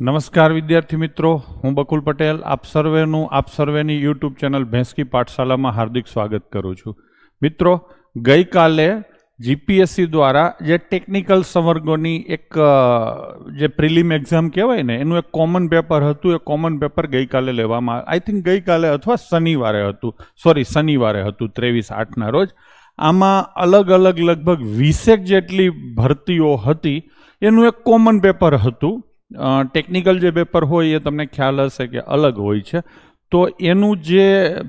નમસ્કાર વિદ્યાર્થી મિત્રો, હું બકુલ પટેલ. આપ સર્વેનું, આપ સર્વેની યુટ્યુબ ચેનલ ભેંસકી પાઠશાલામાં હાર્દિક સ્વાગત કરું છું. મિત્રો, ગઈકાલે જીપીએસસી દ્વારા જે ટેકનિકલ સંવર્ગોની એક જે પ્રિલિમ એક્ઝામ કહેવાય ને, એનું એક કોમન પેપર હતું, એ કોમન પેપર ગઈકાલે લેવામાં આઈ થિંક ગઈકાલે અથવા શનિવારે હતું. સોરી શનિવારે હતું, ત્રેવીસ આઠના રોજ. આમાં અલગ અલગ લગભગ વીસેક જેટલી ભરતીઓ હતી, એનું એક કોમન પેપર હતું. ટેકનિકલ જે પેપર હોય એ તમને ખ્યાલ હશે કે અલગ હોય છે. તો એનું જે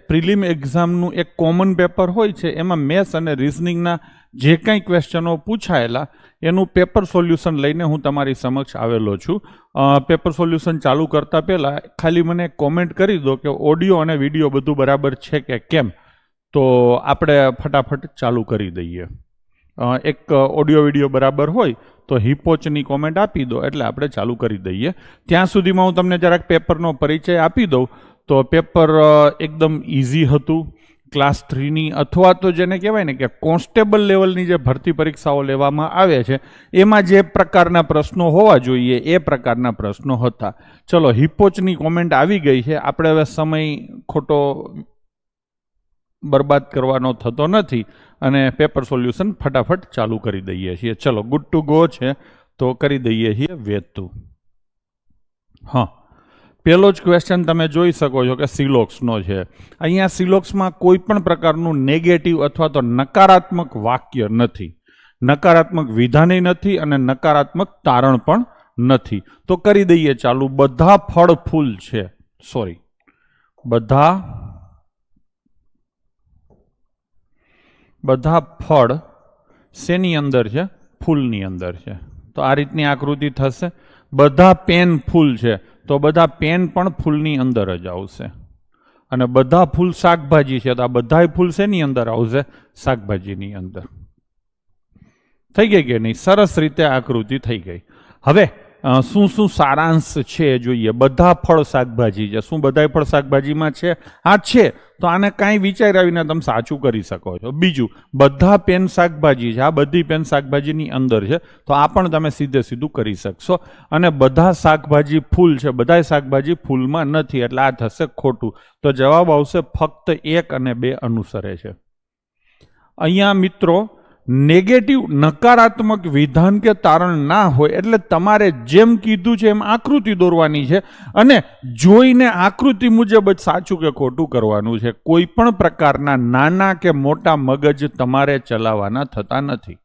પ્રિલિમ એક્ઝામનું એક કોમન પેપર હોય છે, એમાં મેથ્સ અને રિઝનિંગના જે કાંઈ ક્વેશ્ચનો પૂછાયેલા, એનું પેપર સોલ્યુશન લઈને હું તમારી સમક્ષ આવેલો છું. પેપર સોલ્યુશન ચાલુ કરતાં પહેલાં ખાલી મને કોમેન્ટ કરી દો કે ઓડિયો અને વીડિયો બધું બરાબર છે કે કેમ? તો આપણે ફટાફટ ચાલુ કરી દઈએ. એક ઓડિયો વીડિયો બરાબર હોય તો હિપોચની કોમેન્ટ આપી દો, એટલે આપણે ચાલુ કરી દઈએ. ત્યાં સુધીમાં હું તમને જરાક પેપરનો પરિચય આપી દઉં. તો પેપર એકદમ ઇઝી હતું. ક્લાસ થ્રીની અથવા તો જેને કહેવાય ને કે કોન્સ્ટેબલ લેવલની જે ભરતી પરીક્ષાઓ લેવામાં આવે છે, એમાં જે પ્રકારના પ્રશ્નો હોવા જોઈએ, એ પ્રકારના પ્રશ્નો હતા. ચલો, હિપોચની કોમેન્ટ આવી ગઈ છે. આપણે હવે સમય ખોટો બરબાદ કરવાનો થતો નથી. અને પેપર સોલ્યુશન ફટાફટ ચાલુ કરી દઈએ છીએ. ચલો ગુડ ટુ ગો છે. તો કરી દઈએ છીએ વેતું હા. પહેલો જ ક્વેશ્ચન તમે જોઈ શકો છો કે સિલોક્સનો છે. અહીંયા સિલોક્સમાં કોઈ પણ પ્રકારનું નેગેટિવ અથવા તો નકારાત્મક વાક્ય નથી. નકારાત્મક વિધાને નથી અને નકારાત્મક તારણ પણ નથી. તો કરી દઈએ ચાલુ. બધા ફળ ફૂલ છે. સોરી બધા બધા ફળ શેની અંદર છે? ફૂલની અંદર છે. તો આ રીતની આકૃતિ થશે. બધા પેન ફૂલ છે. તો બધા પેન પણ ફૂલની અંદર જ આવશે. અને બધા ફૂલ શાકભાજી છે. તો આ બધાય ફૂલ શેની અંદર આવશે? શાકભાજીની અંદર. થઈ ગઈ કે નહીં? સરસ રીતે આકૃતિ થઈ ગઈ. હવે શું શું સારાંશ છે જોઈએ? બધા ફળ શાકભાજી છે. શું બધાય ફળ શાકભાજીમાં છે? આ છે. તો આને કાંઈ વિચારાવીને તમે સાચું કરી શકો છો. બીજું, બધા પેન શાકભાજી છે. આ બધી પેન શાકભાજીની અંદર છે. તો આ પણ તમે સીધે સીધું કરી શકશો. અને બધા શાકભાજી ફૂલ છે. બધા શાકભાજી ફૂલમાં નથી. એટલે આ થશે ખોટું. તો જવાબ આવશે ફક્ત એક અને બે અનુસરે છે. અહીંયા મિત્રો નેગેટિવ નકારાત્મક વિધાન કે તારણ ના હોય, એટલે તમારે જેમ કીધું છે એમ આકૃતિ દોરવાની છે અને જોઈને આકૃતિ મુજબ જ સાચું કે ખોટું કરવાનું છે. કોઈ પણ પ્રકારના નાના કે મોટા મગજ તમારે ચલાવવાના થતા નથી.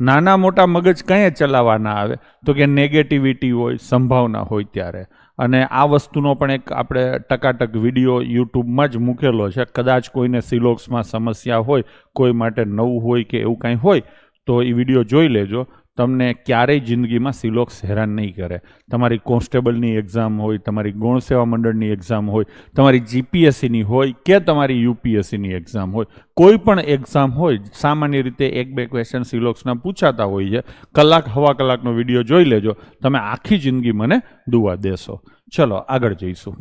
નાના મોટા મગજ કંઈ ચલાવવાના આવે? તો કે નેગેટિવિટી હોય, સંભાવના હોય ત્યારે. અને આ વસ્તુનો પણ એક આપણે ટકાટક વીડિયો યુટ્યુબમાં જ મૂકેલો છે. કદાચ કોઈને સિલોક્સમાં સમસ્યા હોય, કોઈ માટે નવું હોય કે એવું કાંઈ હોય, તો એ વીડિયો જોઈ લેજો. તમને ક્યારેય જિંદગીમાં સિલોક્સ હેરાન નહીં કરે. તમારી કોન્સ્ટેબલની એક્ઝામ હોય, તમારી ગૌણ સેવા મંડળની એક્ઝામ હોય, તમારી જીપીએસસીની હોય કે તમારી યુપીએસસીની એક્ઝામ હોય, કોઈ પણ એક્ઝામ હોય, સામાન્ય રીતે એક બે ક્વેશ્ચન સિલોક્સના પૂછાતા હોય છે. કલાક, હવા કલાકનો વીડિયો જોઈ લેજો. તમે આખી જિંદગી મને દુવા દેશો. ચલો, આગળ જઈશું.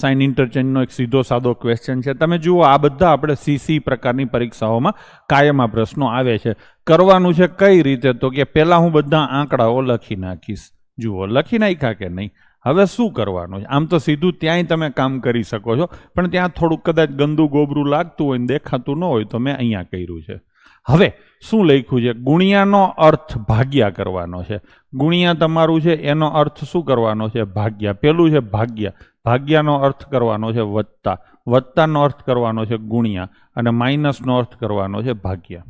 સાઇન ઇન્ટરચેન્જનો એક સીધો સાદો ક્વેશ્ચન છે. તમે જુઓ, આ બધા આપણે સીસી પ્રકારની પરીક્ષાઓમાં કાયમ આ પ્રશ્નો આવે છે. કરવાનું છે કઈ રીતે? તો કે પહેલાં હું બધા આંકડાઓ લખી નાખીશ. જુઓ, લખી નાખ્યા કે નહીં? હવે શું કરવાનું છે? આમ તો સીધું ત્યાંય તમે કામ કરી શકો છો. પણ ત્યાં થોડુંક કદાચ ગંદુ ગોબરું લાગતું હોય ને દેખાતું ન હોય તો મેં અહીંયા કર્યું છે. હવે શું લખ્યું છે? ગુણિયાનો અર્થ ભાગ્યા કરવાનો છે. ગુણિયા તમારું છે, એનો અર્થ શું કરવાનો છે? ભાગ્યા. પેલું છે ભાગ્યા. ભાગ્યાનો અર્થ કરવાનો છે વત્તા. વત્તાનો અર્થ કરવાનો છે ગુણ્યા. અને માઇનસનો અર્થ કરવાનો છે ભાગ્યા.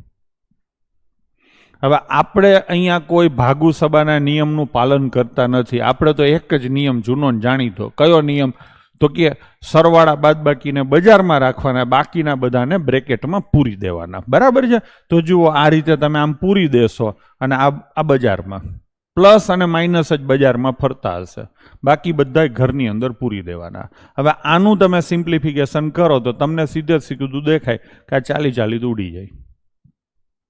હવે આપણે અહીંયા કોઈ ભાગુ સભાના નિયમનું પાલન કરતા નથી. આપણે તો એક જ નિયમ જૂનો જાણીતો. કયો નિયમ? તો કે સરવાળા બાદબાકીને બજારમાં રાખવાના, બાકીના બધાને બ્રેકેટમાં પૂરી દેવાના. બરાબર છે? તો જુઓ, આ રીતે તમે આમ પૂરી દેશો અને આ આ બજારમાં. પ્લસ અને માઇનસ જ બજારમાં ફરતા હશે. બાકી બધા ઘરની અંદર પૂરી દેવાના. હવે આનું તમે સિમ્પ્લિફિકેશન કરો તો તમને સીધે સીધું દેખાય કે આ ચાલી ચાલી તો ઉડી જાય.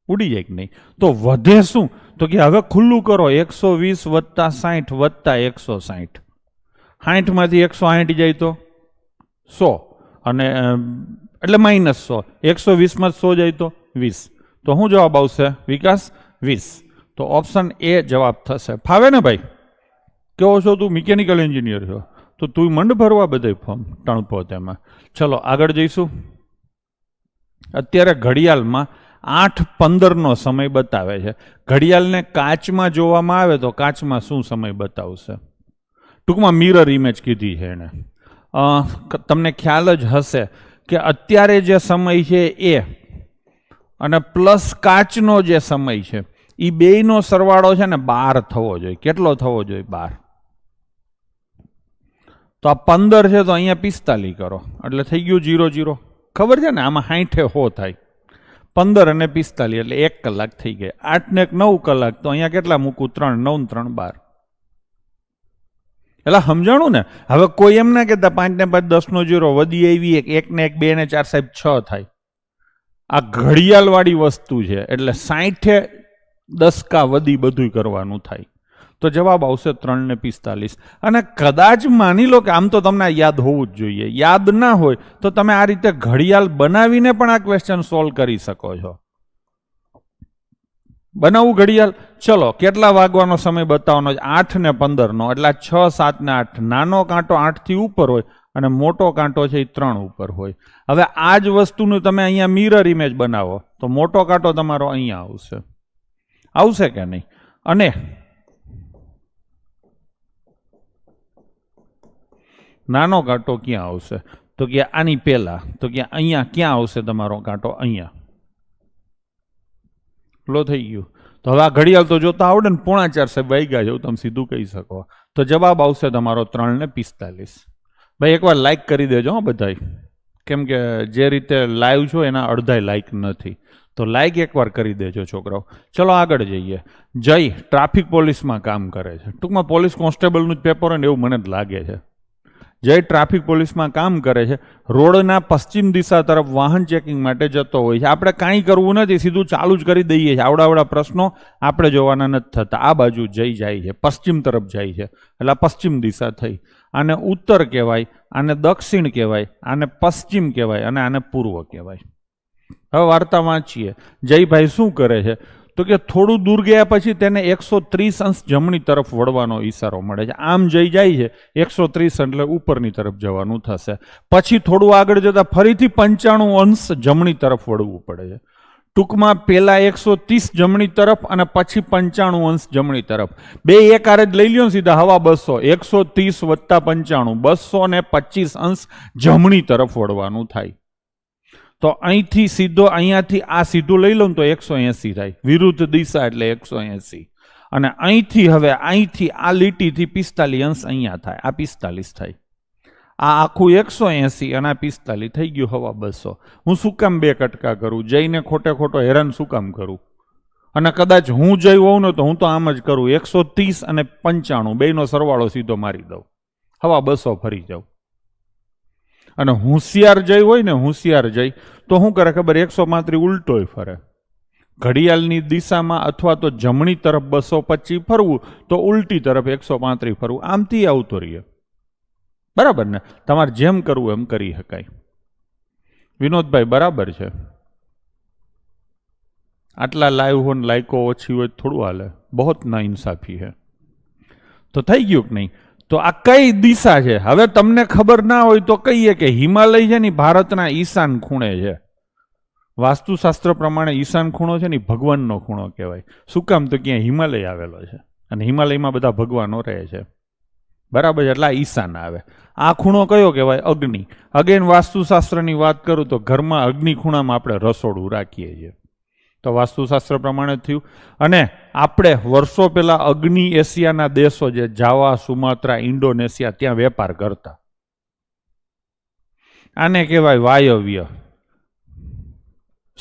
ઉડી જાય કે નહીં? તો વધે શું? તો કે હવે ખુલ્લું કરો, એકસો વીસ વત્તા સાઠ વત્તા એકસો સાઠ. સાઠમાંથી એકસો સાઠ જાય તો? સો. અને એટલે માઇનસ સો. એકસો વીસમાં સો જાય તો? વીસ. તો શું જવાબ આવશે? વિકાસ વીસ. તો ઓપ્શન એ જવાબ થશે. ફાવે ને ભાઈ? કેવો છો તું? મિકેનિકલ એન્જિનિયર છો. તો તું મંડ ભરવા બધે ફોર્મ ટણપો તેમાં. ચલો, આગળ જઈશું. અત્યારે ઘડિયાળમાં આઠ પંદરનો સમય બતાવે છે. ઘડિયાળને કાચમાં જોવામાં આવે તો કાચમાં શું સમય બતાવશે? ટૂંકમાં મિરર ઇમેજ કીધી છે એણે. તમને ખ્યાલ જ હશે કે અત્યારે જે સમય છે એ અને પ્લસ કાચનો જે સમય છે એ બેયનો સરવાળો છે ને બાર થવો જોઈએ. કેટલો થવો જોઈએ? બાર. તો આ પંદર છે તો અહીંયા પિસ્તાલીસ કરો. એટલે થઈ ગયું જીરો જીરો ખબર છે ને? આમાં સાઠે હો થાય. પંદર અને પિસ્તાલીસ એટલે એક કલાક થઈ ગયા આઠ ને એક નવ કલાક. તો અહીંયા કેટલા મૂકું? ત્રણ. નવ ત્રણ બાર. એટલે સમજાણું ને? હવે કોઈ એમ ના કહેતા, પાંચ ને પાંચ દસનો જીરો, વધી આવી, એક એક ને એક, બે ને ચાર, સાહેબ, છ થાય. આ ઘડિયાળવાળી વસ્તુ છે, એટલે સાઠે દસકા વધી બધું કરવાનું થાય. તો જવાબ આવશે ત્રણ ને પિસ્તાલીસ. અને કદાચ માની લો કે આમ તો તમને યાદ હોવું જ જોઈએ. યાદ ના હોય, તો તમે આ રીતે ઘડિયાળ બનાવીને પણ આ ક્વેશ્ચન સોલ્વ કરી શકો છો. બનાવવું ઘડિયાળ? ચલો, કેટલા વાગવાનો સમય બતાવવાનો છે? આઠ ને પંદરનો, એટલે છ, સાત ને આઠ. નાનો કાંટો આઠથી ઉપર હોય અને મોટો કાંટો છે એ ત્રણ ઉપર હોય. હવે આ જ વસ્તુનું તમે અહીંયા મિરર ઇમેજ બનાવો, તો મોટો કાંટો તમારો અહીંયા આવશે. આવશે કે નહીં? અને નાનો કાંટો ક્યાં આવશે? તો કે આની પહેલા, તો કે અહીંયા ક્યાં આવશે તમારો કાંટો? અહીંયા. લો થઈ ગયું. તો હવે આ ઘડિયાળ તો જોતા આવડે ને પોણા ચાર સાહેબ વાગ્યા જેવું તમે સીધું કહી શકો. તો જવાબ આવશે તમારો ત્રણ ને પિસ્તાલીસ. ભાઈ, એકવાર લાઇક કરી દેજો હો બધાય. કેમ કે જે રીતે લાઈવ છો એના અડધાય લાઇક નથી. તો લાઇક એકવાર કરી દેજો છોકરાઓ. ચલો આગળ જઈએ. જય ટ્રાફિક પોલીસમાં કામ કરે છે. ટૂંકમાં પોલીસ કોન્સ્ટેબલનું જ પેપર હોય ને એવું મને જ લાગે છે. જય ટ્રાફિક પોલીસમાં કામ કરે છે, રોડના પશ્ચિમ દિશા તરફ વાહન ચેકિંગ માટે જતો હોય છે. આપણે કાંઈ કરવું નથી, સીધું ચાલુ જ કરી દઈએ છીએ. આવડાવડા પ્રશ્નો આપણે જોવાના નથી થતા. આ બાજુ જઈ જાય છે, પશ્ચિમ તરફ જાય છે. એટલે પશ્ચિમ દિશા થઈ. આને ઉત્તર કહેવાય, આને દક્ષિણ કહેવાય, આને પશ્ચિમ કહેવાય અને આને પૂર્વ કહેવાય. હવે વાર્તા વાંચીએ જયભાઈ શું કરે છે? તો કે થોડું દૂર ગયા પછી તેને એકસો ત્રીસ અંશ જમણી તરફ વળવાનો ઈશારો મળે છે. આમ જઈ જાય છે. એકસો ત્રીસ એટલે ઉપરની તરફ જવાનું થશે. પછી થોડું આગળ જતાં ફરીથી પંચાણું અંશ જમણી તરફ વળવું પડે છે. ટૂંકમાં પહેલાં એકસો ત્રીસ જમણી તરફ અને પછી પંચાણું અંશ જમણી તરફ. બે એક આરે જ લઈ લ્યો સીધા હવા બસો. એકસો ત્રીસ વત્તા પંચાણું. બસો ને પચીસ અંશ જમણી તરફ વળવાનું થાય. તો અહીંથી સીધો અહીંયાથી આ સીધું લઈ લઉં તો એકસો એંસી થાય. વિરુદ્ધ દિશા એટલે એકસો એંસી. અને અહીંથી હવે અહીંથી આ લીટીથી પિસ્તાલીસ અંશ અહીંયા થાય. આ પિસ્તાલીસ થાય. આ આખું એકસો એંસી અને આ પિસ્તાલીસ થઈ ગયું હવા બસો. હું શું કામ બે કટકા કરું? જઈને ખોટે ખોટો હેરાન શું કામ કરું? અને કદાચ હું જઈ હોઉં ને તો હું તો આમ જ કરું. એકસો ત્રીસ અને પંચાણું, બેનો સરવાળો સીધો મારી દઉં. હવા બસો ફરી જાઉં. અને હોશિયાર જઈ હોય ને હોશિયાર જઈ તો શું કરે ખબર એકસો પાંત્રી ઉલટોય ફરે. ઘડિયાળની દિશામાં અથવા તો જમણી તરફ બસો પચીસ ફરવું, તો ઉલટી તરફ એકસો પાંત્રીસ ફરવું. આમથી આવતો રહીએ. બરાબર ને? તમારે જેમ કરવું એમ કરી શકાય વિનોદભાઈ, બરાબર છે. આટલા લાઈવ હોય લાયકો ઓછી હોય થોડું હાલે. બહુ ના ઇન્સાફી હે. તો થઈ ગયું કે નહીં? તો આ કઈ દિશા છે? હવે તમને ખબર ના હોય તો કહીએ કે હિમાલય છે ને ભારતના ઈશાન ખૂણે છે. વાસ્તુશાસ્ત્ર પ્રમાણે ઈશાન ખૂણો છે ને ભગવાનનો ખૂણો કહેવાય. શું કામ? તો ક્યાં હિમાલય આવેલો છે. અને હિમાલયમાં બધા ભગવાનો રહે છે. બરાબર છે? એટલે આ ઈશાન આવે. આ ખૂણો કયો કહેવાય? અગ્નિ. અગેન વાસ્તુશાસ્ત્રની વાત કરું તો ઘરમાં અગ્નિ ખૂણામાં આપણે રસોડું રાખીએ છીએ. તો વાસ્તુશાસ્ત્ર પ્રમાણે થયું. અને આપણે વર્ષો પહેલાં અગ્નિ એશિયાના દેશો જે જાવા, સુમાત્રા, ઇન્ડોનેશિયા ત્યાં વેપાર કરતા. આને કહેવાય વાયવ્ય.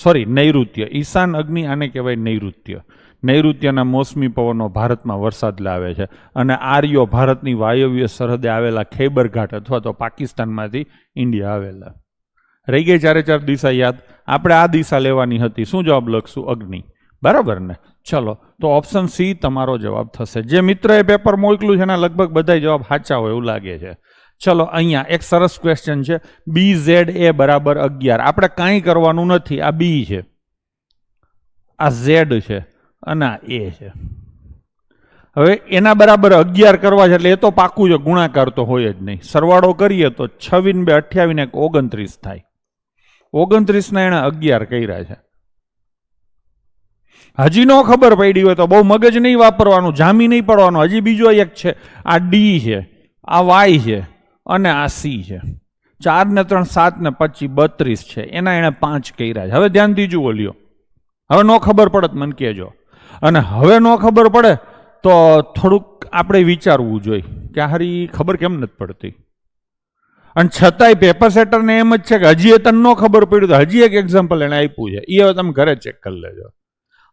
સોરી નૈઋત્ય. ઈશાન અગ્નિ આને કહેવાય નૈઋત્ય. નૈઋત્યના મોસમી પવનો ભારતમાં વરસાદ લાવે છે. અને આર્યો ભારતની વાયવ્ય સરહદે આવેલા ખૈબર ઘાટ અથવા તો પાકિસ્તાનમાંથી ઇન્ડિયા આવેલા. રહી ગઈ ચારે ચાર દિશા યાદ? આપણે આ દિશા લેવાની હતી. શું જવાબ લખશું? અગ્નિ. બરાબર ને? ચલો, તો ઓપ્શન સી તમારો જવાબ થશે. જે મિત્રએ પેપર મોકલ્યું છે એના લગભગ બધા જવાબ સાચા હોય એવું લાગે છે. ચલો, અહીંયા એક સરસ ક્વેશ્ચન છે. બી ઝેડ એ બરાબર અગિયાર. આપણે કાંઈ કરવાનું નથી. આ બી છે. આ ઝેડ છે અને આ એ છે. હવે એના બરાબર અગિયાર કરવા છે એટલે એ તો પાકું છે. ગુણાકાર તો હોય જ નહીં. સરવાળો કરીએ તો છવ્વીસ બે અઠ્યાવીસ એક ઓગણત્રીસ થાય. ઓગણત્રીસના એણે અગિયાર કર્યા છે. હજી નો ખબર પડી હોય તો બહુ મગજ નહીં વાપરવાનું, જામી નહીં પડવાનું. હજી બીજો એક છે, આ ડી છે, આ વાય છે અને આ સી છે. ચાર ને ત્રણ, સાત ને પચીસ, બત્રીસ છે. એના એણે પાંચ કર્યા છે. હવે ધ્યાનથી જુઓ લ્યો. હવે નો ખબર પડે તો મને કહેજો. અને હવે નો ખબર પડે તો થોડુંક આપણે વિચારવું જોઈએ. કે હારી ખબર કેમ નથી પડતી? અને છતાંય પેપર સેટરને એમ જ છે કે હજી એ તને ન ખબર પડ્યું તો હજી એક એક્ઝામ્પલ એને આપ્યું છે. એ હવે તમે ઘરે ચેક કરી લેજો.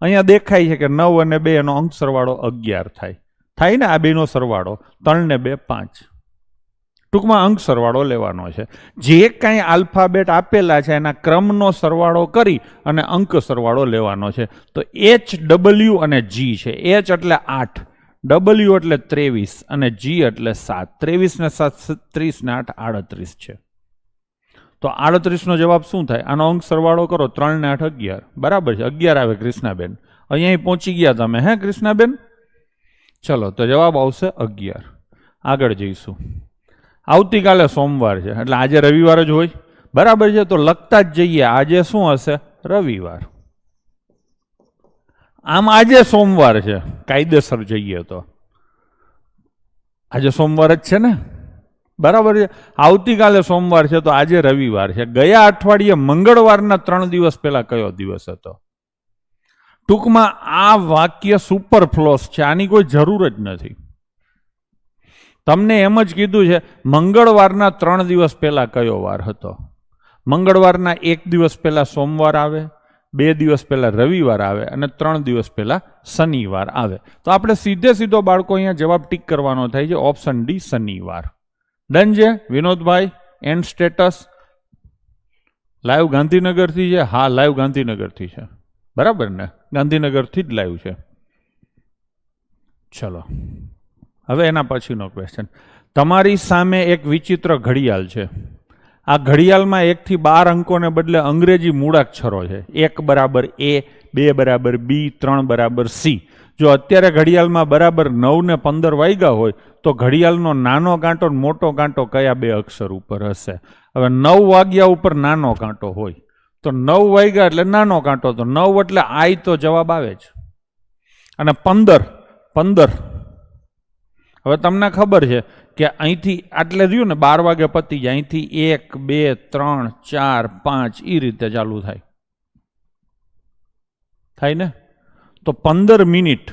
અહીંયા દેખાય છે કે નવ અને બે એનો અંક સરવાળો અગિયાર થાય. થાય ને આ બેનો સરવાળો ત્રણ ને બે પાંચ. ટૂંકમાં અંક સરવાળો લેવાનો છે. જે કાંઈ આલ્ફાબેટ આપેલા છે એના ક્રમનો સરવાળો કરી અને અંક સરવાળો લેવાનો છે. તો એચ ડબલ્યુ અને જી છે. એચ એટલે આઠ. ડબલ્યુ એટલે ત્રેવીસ અને જી એટલે સાત. ત્રેવીસ ને સાત, ત્રીસ ને આઠ, આડત્રીસ છે. તો આડત્રીસનો જવાબ શું થાય? આનો અંક સરવાળો કરો, ત્રણ ને આઠ અગિયાર. બરાબર છે? અગિયાર આવે કૃષ્ણાબેન. અહીંયા પહોંચી ગયા તમે, હે કૃષ્ણાબેન? ચલો, તો જવાબ આવશે અગિયાર. આગળ જઈશું. આવતીકાલે સોમવાર છે, એટલે આજે રવિવાર જ હોય. બરાબર છે? તો લખતા જ જઈએ, આજે શું હશે? રવિવાર. આમ આજે સોમવાર છે. કાયદેસર જઈએ તો. આજે સોમવાર જ છે ને? બરાબર છે? આવતીકાલે સોમવાર છે તો આજે રવિવાર છે. ગયા અઠવાડિયે મંગળવારના ત્રણ દિવસ પહેલા કયો દિવસ હતો? ટૂંકમાં આ વાક્ય સુપર ફ્લોસ છે. આની કોઈ જરૂર જ નથી. તમને એમ જ કીધું છે, મંગળવારના ત્રણ દિવસ પહેલા કયો વાર હતો? મંગળવારના એક દિવસ પહેલા સોમવાર આવે? બે દિવસ પહેલાં રવિવાર આવે અને ત્રણ દિવસ પહેલાં શનિવાર આવે. તો આપણે સીધે સીધો બાળકો અહીંયા જવાબ ટીક કરવાનો થાય છે ઓપ્શન ડી શનિવાર. ડન છે? વિનોદભાઈ એન્ડ સ્ટેટસ લાઈવ ગાંધીનગરથી છે? હા લાઈવ ગાંધીનગરથી છે. બરાબર ને? ગાંધીનગરથી જ લાઈવ છે. ચલો. હવે એના પછીનો ક્વેશ્ચન તમારી સામે એક વિચિત્ર ઘડિયાળ છે. આ ઘડિયાળમાં એકથી બાર અંકોને બદલે અંગ્રેજી મૂળાક્ષરો છે. એક બરાબર એ, બે બરાબર બી, ત્રણ બરાબર સી. જો અત્યારે ઘડિયાળમાં બરાબર નવ ને પંદર વાગ્યા હોય, તો ઘડિયાળનો નાનો કાંટો મોટો કાંટો કયા બે અક્ષર ઉપર હશે? હવે નવ વાગ્યા ઉપર નાનો કાંટો હોય, તો નવ વાગ્યા એટલે નાનો કાંટો તો નવ એટલે આઈ તો જવાબ આવે જ. અને પંદર પંદર હવે તમને ખબર છે કે અહીંથી આટલે રહ્યું ને બાર વાગે પતી જાય, અહીંથી એક, બે, ત્રણ, ચાર, પાંચ એ રીતે ચાલુ થાય. થાય ને? તો પંદર મિનિટ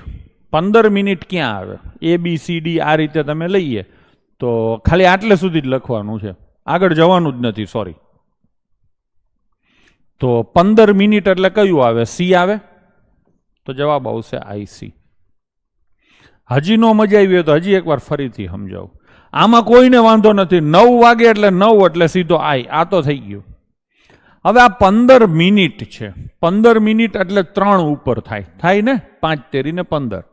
પંદર મિનિટ ક્યાં આવે? એ બી સી ડી આ રીતે તમે લઈએ તો ખાલી આટલે સુધી જ લખવાનું છે. આગળ જવાનું જ નથી સોરી તો પંદર મિનિટ એટલે કયું આવે? સી આવે? તો જવાબ આવશે આઈસી હજી નો મજા આવી હોય તો હજી એકવાર ફરીથી સમજાવું. આમાં કોઈને વાંધો નથી. નવ વાગે એટલે નવ એટલે સીધો આઈ આ તો થઈ ગયું. હવે આ પંદર મિનિટ છે. પંદર મિનિટ એટલે ત્રણ ઉપર થાય. થાય ને? પાંચ તેરીને પંદર.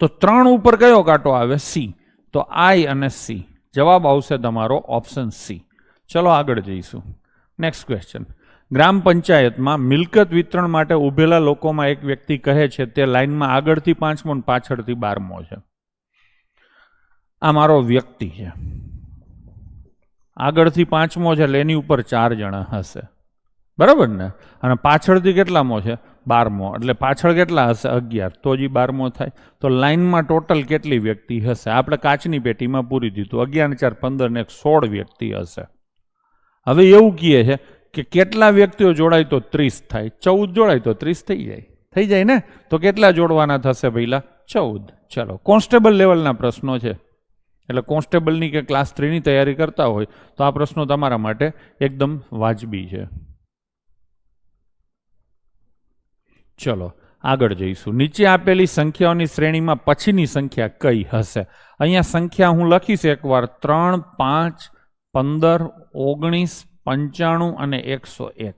તો ત્રણ ઉપર કયો કાંટો આવે? સી. તો આઈ અને સી. જવાબ આવશે તમારો ઓપ્શન સી. ચલો આગળ જઈશું. નેક્સ્ટ ક્વેશ્ચન ગ્રામ પંચાયતમાં મિલકત વિતરણ માટે ઉભેલા લોકોમાં એક વ્યક્તિ કહે છે, તે લાઇનમાં આગળથી પાંચમો ને પાછળથી બારમો છે. આ મારો વ્યક્તિ છે. આગળથી પાંચમો છે, એટલે એની ઉપર ચાર જણા હશે. બરાબર ને? અને પાછળથી કેટલામો છે? બારમો. એટલે પાછળ કેટલા હશે? અગિયાર. તો જી બારમો થાય. તો લાઇનમાં ટોટલ કેટલી વ્યક્તિ હશે? આપણે કાચની પેટીમાં પૂરી દીધું. અગિયાર ચાર પંદર ને એક સોળ વ્યક્તિ હશે. હવે એવું કહે છે કે કેટલા વ્યક્તિઓ જોડાય તો ત્રીસ થાય? ચૌદ જોડાય તો ત્રીસ થઈ જાય. થઈ જાય ને? તો કેટલા જોડવાના થશે પહેલા ચૌદ. ચલો કોન્સ્ટેબલ લેવલના પ્રશ્નો છે. એટલે કોન્સ્ટેબલની કે ક્લાસ થ્રીની તૈયારી કરતા હોય તો આ પ્રશ્નો તમારા માટે એકદમ વાજબી છે. ચલો આગળ જઈશું. નીચે આપેલી સંખ્યાઓની શ્રેણીમાં પછીની સંખ્યા કઈ હશે? અહીંયા સંખ્યા હું લખીશ એકવાર. ત્રણ પાંચ પંદર ઓગણીસ પંચાણું અને એકસો એક.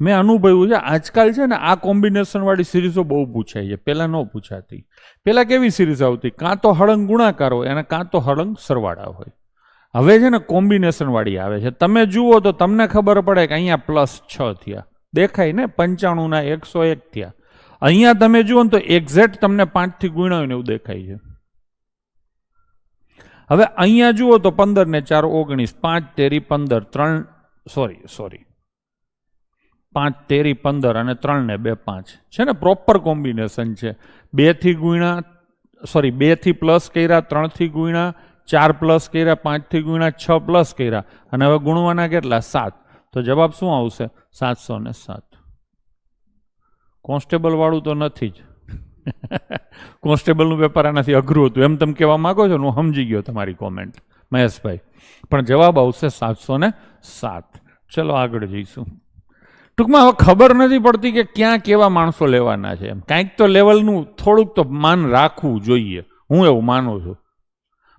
મેં અનુભવ્યું છે, આજકાલ છે ને આ કોમ્બિનેશનવાળી સિરીઝો બહુ પૂછાય છે. પહેલાં ન પૂછાતી. પહેલાં કેવી સિરીઝ આવતી? કાં તો હળંગ ગુણાકાર હોય અને કાં તો હળંગ સરવાળા હોય. હવે છે ને કોમ્બિનેશનવાળી આવે છે. તમે જુઓ તો તમને ખબર પડે કે અહીંયા પ્લસ છ થયા. દેખાય ને? પંચાણુંના એકસો એક થયા. અહીંયા તમે જુઓ ને તો એક્ઝેક્ટ તમને પાંચથી ગુણાવીને એવું દેખાય છે. હવે અહીંયા જુઓ તો પંદર ને ચાર ઓગણીસ, પાંચ તેરી પંદર, ત્રણ સોરી સોરી. પાંચ તેરી પંદર અને ત્રણ ને બે પાંચ. છે ને પ્રોપર કોમ્બિનેશન છે. બેથી ગુણ્યા સોરી બેથી પ્લસ કર્યા, ત્રણથી ગુણ્યા, ચાર પ્લસ કર્યા, પાંચથી ગુણ્યા, છ પ્લસ કર્યા. અને હવે ગુણવાના કેટલા? સાત. તો જવાબ શું આવશે? સાતસો ને સાત. કોન્સ્ટેબલ વાળું તો નથી જ. કોન્સ્ટેબલનું પેપર આનાથી અઘરું હતું. એમ તમે કહેવા માંગો છો હું સમજી ગયો તમારી કોમેન્ટ મહેશભાઈ. પણ જવાબ આવશે સાતસો ને સાત. ચલો આગળ જઈશું. ટૂંકમાં હવે ખબર નથી પડતી કે ક્યાં કેવા માણસો લેવાના છે એમ. કાંઈક તો લેવલનું થોડુંક તો માન રાખવું જોઈએ. હું એવું માનું છું.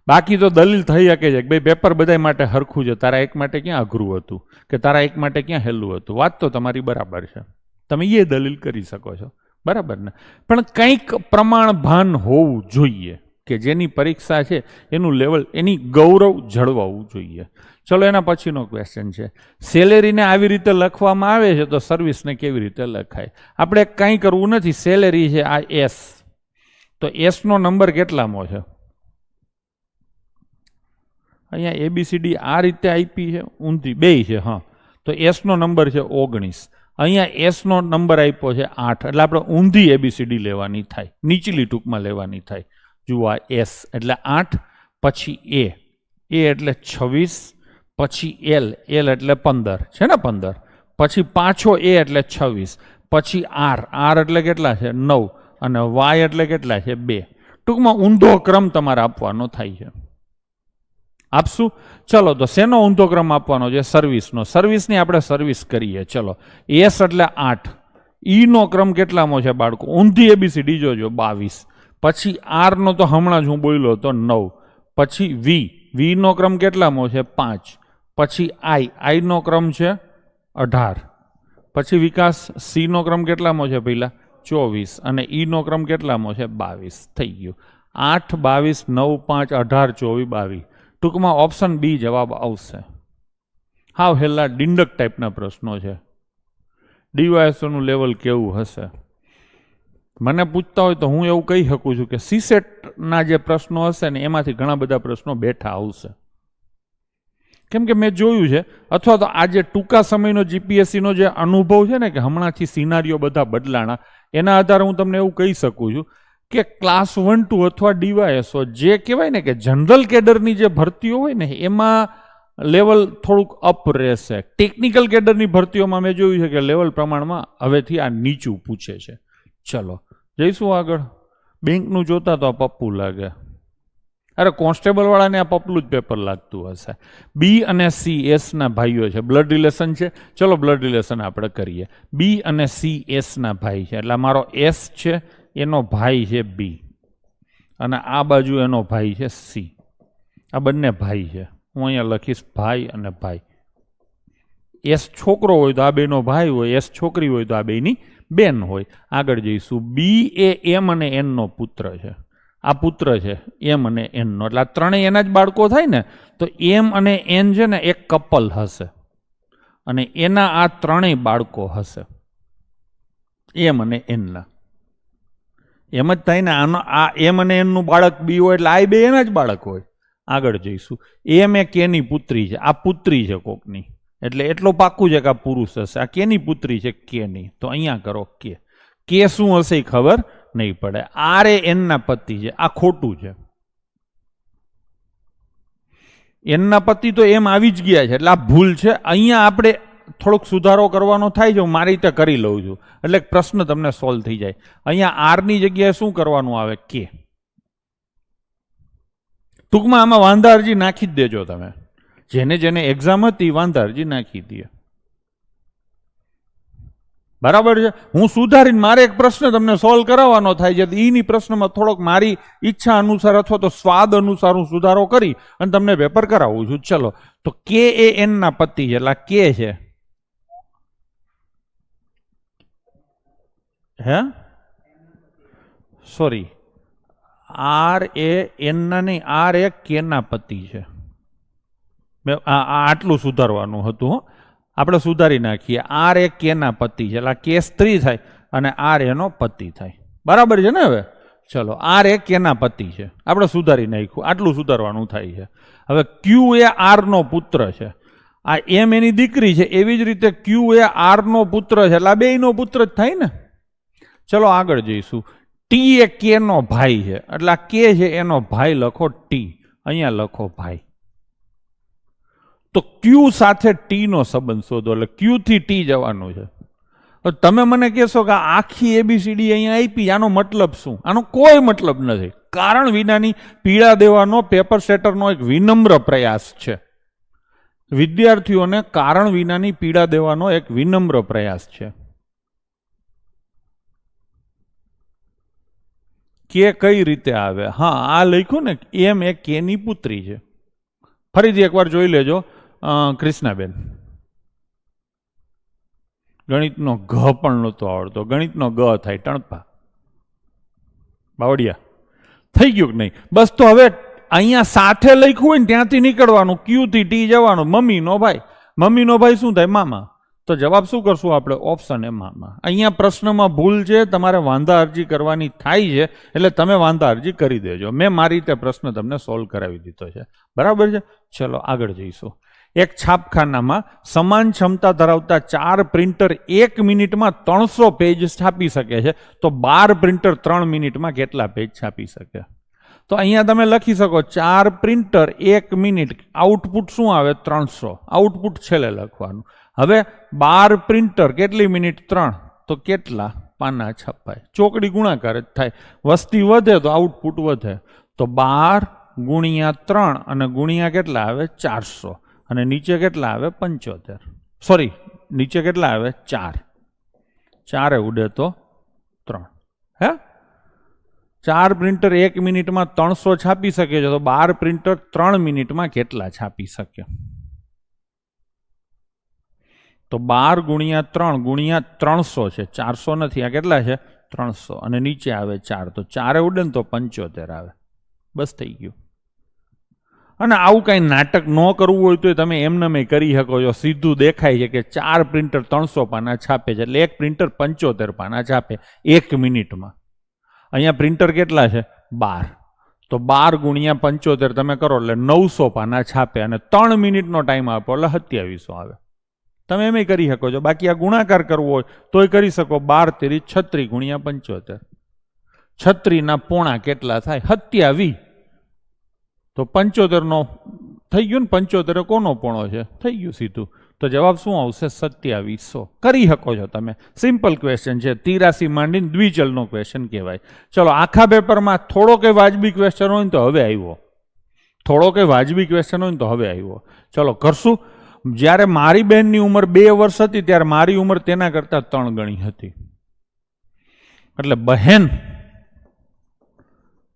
બાકી તો દલીલ થઈ શકે છે કે ભાઈ પેપર બધા માટે હરખું છે. તારા એક માટે ક્યાં અઘરું હતું? કે તારા એક માટે ક્યાં હેલું હતું? વાત તો તમારી બરાબર છે. તમે એ દલીલ કરી શકો છો. બરાબર ને? પણ કંઈક પ્રમાણ ભાન હોવું જોઈએ. કે જેની પરીક્ષા છે એનું લેવલ, એની ગૌરવ જળવાવું જોઈએ. ચલો એના પછીનો ક્વેશ્ચન છે. સેલેરીને આવી રીતે લખવામાં આવે છે તો સર્વિસને કેવી રીતે લખાય? આપણે કંઈ કરવું નથી. સેલેરી છે આ એસ તો એસનો નંબર કેટલામો છે? અહીંયા એબીસીડી આ રીતે આપી છે, ઊંધી બે છે, હા. તો એસનો નંબર છે ઓગણીસ. અહીંયા એસનો નંબર આપ્યો છે આઠ. એટલે આપણે ઊંધી એબીસીડી લેવાની થાય. નીચલી ટૂંકમાં લેવાની થાય. જુઓ આ એસ, એટલે આઠ, પછી એ. એ એટલે છવ્વીસ, પછી એલ. એલ એટલે પંદર. છે ને પંદર? પછી પાછો એ એટલે છવ્વીસ. પછી આર. આર એટલે કેટલા છે? નવ. અને વાય એટલે કેટલા છે? બે. ટૂંકમાં ઊંધો ક્રમ તમારે આપવાનો થાય છે. આપશું? ચલો, તો શેનો ઊંધો ક્રમ આપવાનો છે? સર્વિસનો. સર્વિસની આપણે સર્વિસ કરીએ. ચલો. એસ એટલે આઠ. ઈનો ક્રમ કેટલામાં છે બાળકો? ઊંધી એબીસીડી જોજો. બાવીસ. પછી આરનો તો હમણાં જ હું બોલ્યો તો નવ. પછી વી. વીનો ક્રમ કેટલામો છે? પાંચ. પછી આઈ. આઈનો ક્રમ છે અઢાર. પછી વિકાસ સીનો ક્રમ કેટલામો છે પહેલાં? ચોવીસ. અને ઈનો ક્રમ કેટલામો છે? બાવીસ. થઈ ગયો. આઠ, બાવીસ, નવ, પાંચ, અઢાર, ચોવીસ, બાવીસ. ટૂંકમાં ઓપ્શન બી જવાબ આવશે. હાવ હેલા ડિંડક ટાઈપના પ્રશ્નો છે. ડીવાયસોનું લેવલ કેવું હશે? મને પૂછતા હોય તો હું એવું કહી શકું છું કે સીસેટના જે પ્રશ્નો હશે ને, એમાંથી ઘણા બધા પ્રશ્નો બેઠા આવશે. કેમ કે મેં જોયું છે, અથવા તો આ જે ટૂંકા સમયનો જીપીએસસીનો જે અનુભવ છે ને, કે હમણાંથી સિનારીઓ બધા બદલાણા, એના આધારે હું તમને એવું કહી શકું છું કે ક્લાસ વન ટુ અથવા ડીવાયએસઓ જે કહેવાય ને કે જનરલ કેડરની જે ભરતીઓ હોય ને, એમાં લેવલ થોડુંક અપ રહેશે. ટેકનિકલ કેડરની ભરતીઓમાં મેં જોયું છે કે લેવલ પ્રમાણમાં હવેથી આ નીચું પૂછે છે. ચલો. જઈશું આગળ. બેંકનું જોતા તો આ પપ્પુ લાગે. અરે કોન્સ્ટેબલવાળાને આ પપલું જ પેપર લાગતું હશે. બી અને સી એસના ભાઈઓ છે. બ્લડ રિલેશન છે. ચલો બ્લડ રિલેશન આપણે કરીએ. બી અને સી એસના ભાઈ છે. એટલે મારો એસ છે, એનો ભાઈ છે બી. અને આ બાજુ એનો ભાઈ છે સી. આ બંને ભાઈ છે. હું અહીંયા લખીશ ભાઈ અને ભાઈ. એસ છોકરો હોય તો આ બેનો ભાઈ હોય, એસ છોકરી હોય તો આ બેની બેન હોય. આગળ જઈશું. બી એ એમ અને એનનો પુત્ર છે. આ પુત્ર છે, એમ અને એનનો એટલે આ ત્રણેય એના જ બાળકો થાય ને, તો એમ અને એન છે ને, એક કપલ હશે. અને એના આ ત્રણેય બાળકો હશે. એમ અને એનના એમ જ થાય ને, આનો આ એમ અને એનનું બાળક બી હોય, એટલે આ બે એના જ બાળક હોય. આગળ જઈશું. એમ એ કેની પુત્રી છે? આ પુત્રી છે કોકની. એટલે એટલું પાક્કું છે કે આ પુરુષ હશે. આ કેની પુત્રી છે? કેની? તો અહીંયા કરો કે. કે શું હશે એ ખબર નહીં પડે. આર એ એનના પતિ છે. આ ખોટું છે. એનના પતિ તો એમ આવી જ ગયા છે. એટલે આ ભૂલ છે. અહીંયા આપણે થોડોક સુધારો કરવાનો થાય છે. હું મારી રીતે કરી લઉં છું. એટલે પ્રશ્ન તમને સોલ્વ થઈ જાય. અહીંયા આરની જગ્યાએ શું કરવાનું આવે? કે. ટૂંકમાં આમાં વાંધા અરજી નાખી જ દેજો તમે. જેને જેને એક્ઝામ હતી વાંધા અરજી નાખી દે. બરાબર છે? હું સુધારીને મારે એક પ્રશ્ન તમને સોલ્વ કરાવવાનો થાય છે. એની પ્રશ્નમાં થોડોક મારી ઈચ્છા અનુસાર અથવા તો સ્વાદ અનુસાર હું સુધારો કરી અને તમને પેપર કરાવું છું. ચલો, તો કે એ એનના પતિ છે. એટલે કે છે. હે? સોરી આર એ એનના નહીં, આર એ કેના પતિ છે. આટલું સુધારવાનું હતું, હો. આપણે સુધારી નાખીએ. આર એ કેના પતિ છે, એટલે કે સ્ત્રી થાય અને આર એનો પતિ થાય. બરાબર છે ને હવે? ચલો, આર એ કેના પતિ છે. આપણે સુધારી નાખ્યું. આટલું સુધારવાનું થાય છે. હવે ક્યુ એ આરનો પુત્ર છે. આ એમ એની દીકરી છે, એવી જ રીતે ક્યુ એ આરનો પુત્ર છે, એટલે આ બેયનો પુત્ર જ થાય ને? ચલો, આગળ જઈશું. ટી એ કેનો ભાઈ છે, એટલે આ કે છે એનો ભાઈ લખો ટી અહીંયા લખો ભાઈ. તો ક્યુ સાથે ટીનો સંબંધ શોધો એટલે ક્યુથી ટી જવાનું છે. તો તમે મને કહેશો કે આખી એબીસીડી અહીંયા આપી, આનો મતલબ શું? આનો કોઈ મતલબ નથી. કારણ વિનાની પીડા દેવાનો પેપર સેટરનો એક વિનમ્ર પ્રયાસ છે. વિદ્યાર્થીઓને કારણ વિનાની પીડા દેવાનો એક વિનમ્ર પ્રયાસ છે. કે કઈ રીતે આવે? હા, આ લખ્યું ને, એમ એ કેની પુત્રી છે. ફરીથી એકવાર જોઈ લેજો. અ, કૃષ્ણાબેન. ગણિતનો ઘ પણ નહોતો આવડતો. ગણિતનો ગ થાય ટણપા. બાવડિયા થઈ ગયું કે નહીં? બસ તો હવે અહીંયા સાથે લખ્યું હોય ને ત્યાંથી નીકળવાનું. ક્યુથી ટી જવાનું? મમ્મીનો ભાઈ. મમ્મીનો ભાઈ શું થાય? મામા. તો જવાબ શું કરશું આપણે? ઓપ્શન એ મામા. અહીંયા પ્રશ્નમાં ભૂલ છે તમારે વાંધા અરજી કરવાની થાય છે એટલે તમે વાંધા અરજી કરી દેજો. મેં મારી રીતે પ્રશ્ન તમને સોલ્વ કરાવી દીધો છે. બરાબર છે? ચલો આગળ જઈશું. એક છાપખાનામાં સમાન ક્ષમતા ધરાવતા ચાર પ્રિન્ટર એક મિનિટમાં ત્રણસો પેજ છાપી શકે છે. તો બાર પ્રિન્ટર ત્રણ મિનિટમાં કેટલા પેજ છાપી શકે? તો અહીંયા તમે લખી શકો, ચાર પ્રિન્ટર એક મિનિટ, આઉટપુટ શું આવે? ત્રણસો. આઉટપુટ છેલ્લે લખવાનું. હવે બાર પ્રિન્ટર કેટલી મિનિટ? ત્રણ. તો કેટલા? પાના છપાય ચોકડી ગુણાકાર જ થાય. વસ્તી વધે તો આઉટપુટ વધે. તો બાર ગુણ્યા ત્રણ અને ગુણ્યા કેટલા આવે? ચારસો. અને નીચે કેટલા આવે? પંચોતેર. સોરી નીચે કેટલા આવે? ચાર. ચારે ઉડે તો ત્રણ. હે? ચાર પ્રિન્ટર એક મિનિટમાં ત્રણસો છાપી શકે છે, તો બાર પ્રિન્ટર ત્રણ મિનિટમાં કેટલા છાપી શકે? તો બાર ગુણ્યા ત્રણ ગુણ્યા ત્રણસો છે, ચારસો નથી. આ કેટલા છે? ત્રણસો. અને નીચે આવે ચાર. તો ચારે ઉડે ને તો પંચોતેર આવે. બસ થઈ ગયું. અને આવું કાંઈ નાટક ન કરવું હોય તો તમે એમને મેં કરી શકો છો. સીધું દેખાય છે કે ચાર પ્રિન્ટર ત્રણસો પાના છાપે છે. એટલે એક પ્રિન્ટર પંચોતેર પાના છાપે એક મિનિટમાં. અહીંયા પ્રિન્ટર કેટલા છે? બાર. તો બાર ગુણ્યા પંચોતેર તમે કરો એટલે નવસો પાના છાપે અને ત્રણ મિનિટનો ટાઈમ આપો એટલે સત્યાવીસો આવે. તમે એમ કરી શકો છો. બાકી આ ગુણાકાર કરવો હોય તોય કરી શકો. બાર તેરી છત્રી ગુણ્યા પંચોતેર. છત્રીના પોણા કેટલા થાય? સત્યાવી તો પંચોતેરનો, થઈ ગયું ને પંચોતેર કોનો પોણો છે? થઈ ગયું સીધું. તો જવાબ શું આવશે? સત્યાવીસો. કરી શકો છો તમે. સિમ્પલ ક્વેશ્ચન છે. તિરાસી માંડીને દ્વિચલનો ક્વેશ્ચન કહેવાય. ચલો, આખા પેપરમાં થોડો કે વાજબી ક્વેશ્ચન હોય ને તો હવે આવ્યો. થોડો કે વાજબી ક્વેશ્ચન હોય ને તો હવે આવ્યો. ચલો, કરશું. જ્યારે મારી બહેનની ઉંમર બે વર્ષ હતી, ત્યારે મારી ઉંમર તેના કરતાં ત્રણ ગણી હતી. એટલે બહેન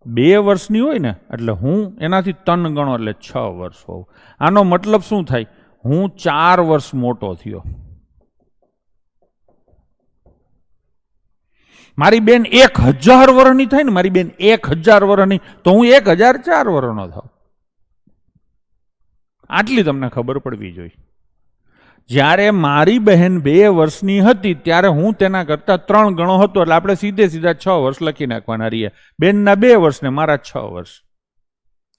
બે વર્ષની હોય ને, એટલે હું એનાથી ત્રણ ગણો, એટલે છ વર્ષ હોઉં. આનો મતલબ શું થાય? હું ચાર વર્ષ મોટો થયો. મારી બેન એક હજાર વર્ષની થાય ને, મારી બેન એક હજાર વર્ષની તો હું એક હજાર ચાર વર્ષનો થાઉં. આટલી તમને ખબર પડવી જોઈએ. જ્યારે મારી બહેન બે વર્ષની હતી, ત્યારે હું તેના કરતાં ત્રણ ગણો હતો. એટલે આપણે સીધે સીધા છ વર્ષ લખી નાખવાના રહીએ. બેનના બે વર્ષ ને મારા છ વર્ષ.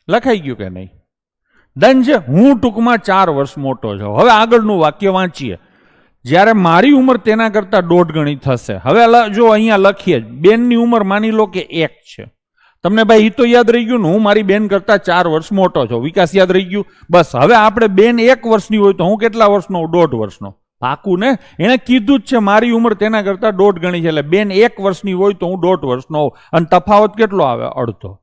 લખાઈ ગયું કે નહીં? ડન છે, હું ટૂંકમાં ચાર વર્ષ મોટો છું. હવે આગળનું વાક્ય વાંચીએ. જ્યારે મારી ઉંમર તેના કરતાં દોઢ ગણી થશે. હવે જો અહીંયા લખીએ, બેનની ઉંમર માની લો કે એક છે. તમને ભાઈ એ તો યાદ રહી ગયું ને, હું મારી બેન કરતાં ચાર વર્ષ મોટો છું. વિકાસ યાદ રહી ગયું? બસ, હવે આપણે બેન એક વર્ષની હોય તો હું કેટલા વર્ષનો? દોઢ વર્ષનો. પાકું ને? એણે કીધું જ છે, મારી ઉંમર તેના કરતાં દોઢ ગણી છે. એટલે બેન એક વર્ષની હોય તો હું દોઢ વર્ષનો હોઉં. અને તફાવત કેટલો આવે? અડધો.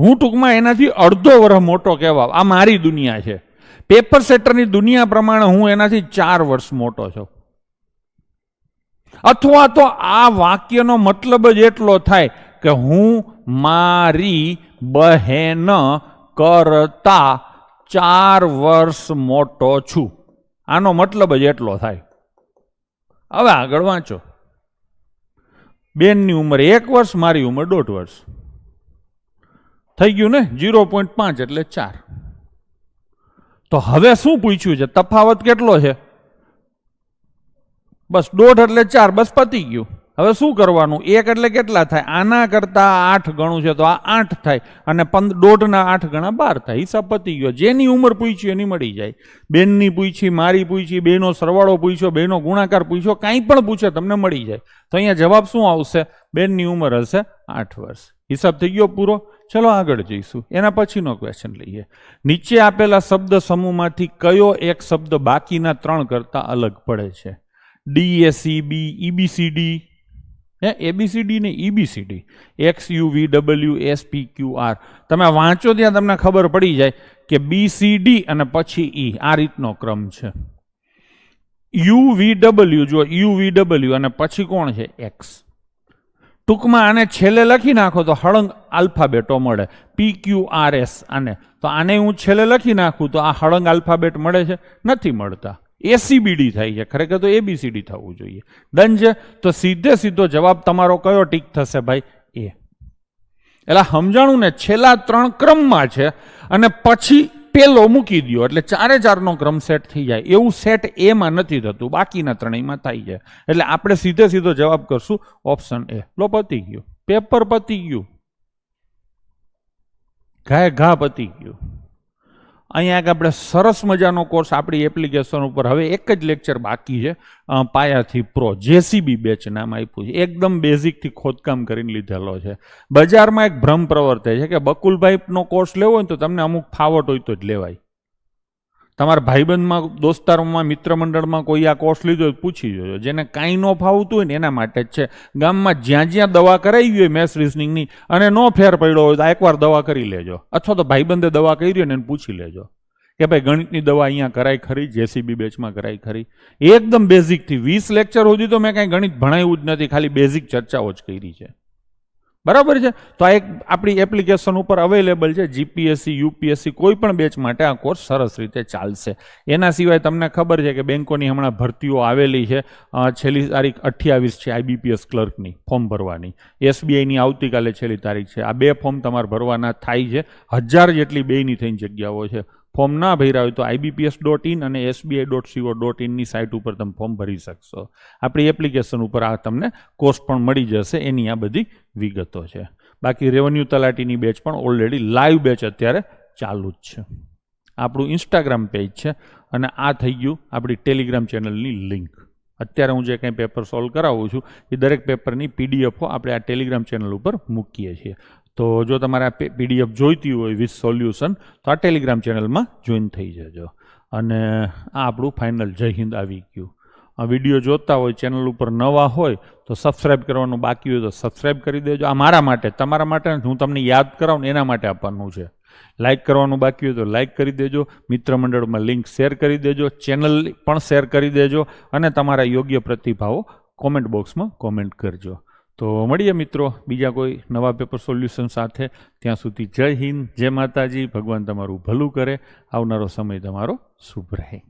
હું ટૂંકમાં એનાથી અડધો વર્ષ મોટો કહેવા આ મારી દુનિયા છે. પેપર સેટરની દુનિયા પ્રમાણે હું એનાથી ચાર વર્ષ મોટો છું. અથવા તો આ વાક્યનો મતલબ જ એટલો થાય કે હું મારી બહેન કરતા ચાર વર્ષ મોટો છું. આનો મતલબ જ એટલો થાય. હવે આગળ વાંચો. બેનની ઉંમર એક વર્ષ, મારી ઉંમર દોઢ વર્ષ. થઈ ગયું ને? જીરો પોઈન્ટ પાંચ એટલે ચાર. તો હવે શું પૂછ્યું છે? તફાવત કેટલો છે? બસ દોઢ એટલે ચાર, બસ પતી ગયું. હવે શું કરવાનું? એક એટલે કેટલા થાય? આના કરતાં આઠ ગણું છે, તો આ આઠ થાય. અને પંદ, દોઢના આઠ ગણા બાર થાય. હિસાબ પતી ગયો. જેની ઉંમર પૂછ્યું એની મળી જાય. બેનની પૂછી, મારી પૂછી, બેનો સરવાળો પૂછ્યો, બેનો ગુણાકાર પૂછ્યો, કાંઈ પણ પૂછે તમને મળી જાય. તો અહીંયા જવાબ શું આવશે? બેનની ઉંમર હશે આઠ વર્ષ. હિસાબ થઈ ગયો પૂરો. ચલો આગળ જઈશું. એના પછીનો ક્વેશ્ચન લઈએ. નીચે આપેલા શબ્દ સમૂહમાંથી કયો એક શબ્દ બાકીના ત્રણ કરતાં અલગ પડે છે? ડી એ સી બી ઈબીસીડી હે? એબીસીડી ને EBCD X U V W S P Q R તમે વાંચો ત્યાં તમને ખબર પડી જાય કે બીસીડી અને પછી ઈ આ રીતનો ક્રમ છે. યુ વી ડબલ્યુ જો યુ વી ડબલ્યુ અને પછી કોણ છે? એક્સ ટૂંકમાં આને છેલ્લે લખી નાખો તો હળંગ આલ્ફાબેટો મળે. પી ક્યુ આર એસ આને તો આને હું છેલ્લે લખી નાખું તો આ હળંગ આલ્ફાબેટ મળે છે? નથી મળતા. એસીબીડી થાય છે. ખરેખર તો એબીસીડી થવું જોઈએ. ડન તો સીધે સીધો જવાબ તમારો કયો ટીક થશે ભાઈ? એ એટલે સમજાણું ને છેલ્લા ત્રણ ક્રમમાં છે અને પછી પેલો મૂકી દો એટલે ચારે ચારનો ક્રમ સેટ થઈ જાય. એવું સેટ એમાં નથી થતું. બાકીના ત્રણેયમાં થાય છે. એટલે આપણે સીધે સીધો જવાબ કરશું ઓપ્શન એ લો, પતી ગયું. પેપર પતી ગયું. ઘાય ઘા પતી ગયું. અહીંયા એક આપણે સરસ મજાનો કોર્સ આપણી એપ્લિકેશન ઉપર હવે એક જ લેક્ચર બાકી છે પાયાથી પ્રો જેસીબી બેચ નામ આપ્યું છે. એકદમ બેઝિકથી ખોદકામ કરીને લીધેલો છે. બજારમાં એક ભ્રમ પ્રવર્તે છે કે બકુલભાઈનો કોર્સ લેવો હોય તો તમને અમુક ફાવટ હોય તો જ લેવાય. તમારા ભાઈબંધમાં, દોસ્તારોમાં મિત્ર મંડળમાં કોઈ આ કોર્સ લીધો હોય પૂછી જોજો. જેને કાંઈ ન ફાવતું હોય ને એના માટે જ છે. ગામમાં જ્યાં જ્યાં દવા કરાવી હોય મેથ્સ રિઝનિંગની અને નો ફેર પડ્યો હોય તો એકવાર દવા કરી લેજો. અથવા તો ભાઈબંધે દવા કરી હોય ને એને પૂછી લેજો. કે ભાઈ ગણિતની દવા અહીંયા કરાઈ ખરી, જેસીબી બેચમાં કરાઈ ખરી. એકદમ બેઝિકથી વીસ લેક્ચર સુધી તો મેં કાંઈ ગણિત ભણાવ્યું જ નથી, ખાલી બેઝિક ચર્ચાઓ જ કરી છે. બરાબર છે? તો આ એક આપણી એપ્લિકેશન ઉપર અવેલેબલ છે જીપીએસસી યુપીએસસી કોઈ પણ બેચ માટે આ કોર્સ સરસ રીતે ચાલશે. એના સિવાય તમને ખબર છે કે બેન્કોની હમણાં ભરતીઓ આવેલી છેલ્લી તારીખ અઠ્યાવીસ છે આઈબીપીએસ ક્લર્કની ફોર્મ ભરવાની. એસબીઆઈની આવતીકાલે છેલ્લી તારીખ છે. આ બે ફોર્મ તમારે ભરવાના થાય છે. હજાર જેટલી બેની થઈને જગ્યાઓ છે. ફોર્મ ના ભર્યા હોય તો આઈબીપીએસ ડોટ ઇન અને એસબીઆઈ ડોટ સીઓ ડોટ ઇનની સાઇટ ઉપર તમે ફોર્મ ભરી શકશો. આપણી એપ્લિકેશન ઉપર આ તમને કોર્સ પણ મળી જશે, એની આ બધી વિગતો છે. બાકી રેવન્યુ તલાટીની બેચ પણ ઓલરેડી લાઈવ બેચ અત્યારે ચાલુ જ છે. આપણું ઇન્સ્ટાગ્રામ પેજ છે અને આ થઈ ગયું આપણી ટેલિગ્રામ ચેનલની લિંક અત્યારે હું જે કંઈ પેપર સોલ્વ કરાવું છું એ દરેક પેપરની પીડીએફો આપણે આ ટેલિગ્રામ ચેનલ ઉપર મૂકીએ છીએ. તો જો તમારે આ પીડીએફ જોઈતી હોય વિથ સોલ્યુશન, તો આ ટેલિગ્રામ ચેનલમાં જોઈન થઈ જજો. અને આ આપણું ફાઇનલ જય હિન્દ આવી ગયું. આ વીડિયો જોતા હોય, ચેનલ ઉપર નવા હોય, તો સબસ્ક્રાઇબ કરવાનું બાકી હોય તો સબસ્ક્રાઇબ કરી દેજો. આ મારા માટે, તમારા માટે હું તમને યાદ કરાવું એના માટે આપવાનું છે. લાઇક કરવાનું બાકી હોય તો લાઇક કરી દેજો. મિત્ર મંડળમાં લિંક શેર કરી દેજો. ચેનલ પણ શેર કરી દેજો. અને તમારા યોગ્ય પ્રતિભાવો કોમેન્ટ બોક્સમાં કોમેન્ટ કરજો. તો મળીએ મિત્રો બીજા કોઈ નવા પેપર સોલ્યુશન સાથે. ત્યાં સુધી જય હિન્દ, જય માતાજી. ભગવાન તમારું ભલું કરે. આવનારો સમય તમારો શુભ રહે.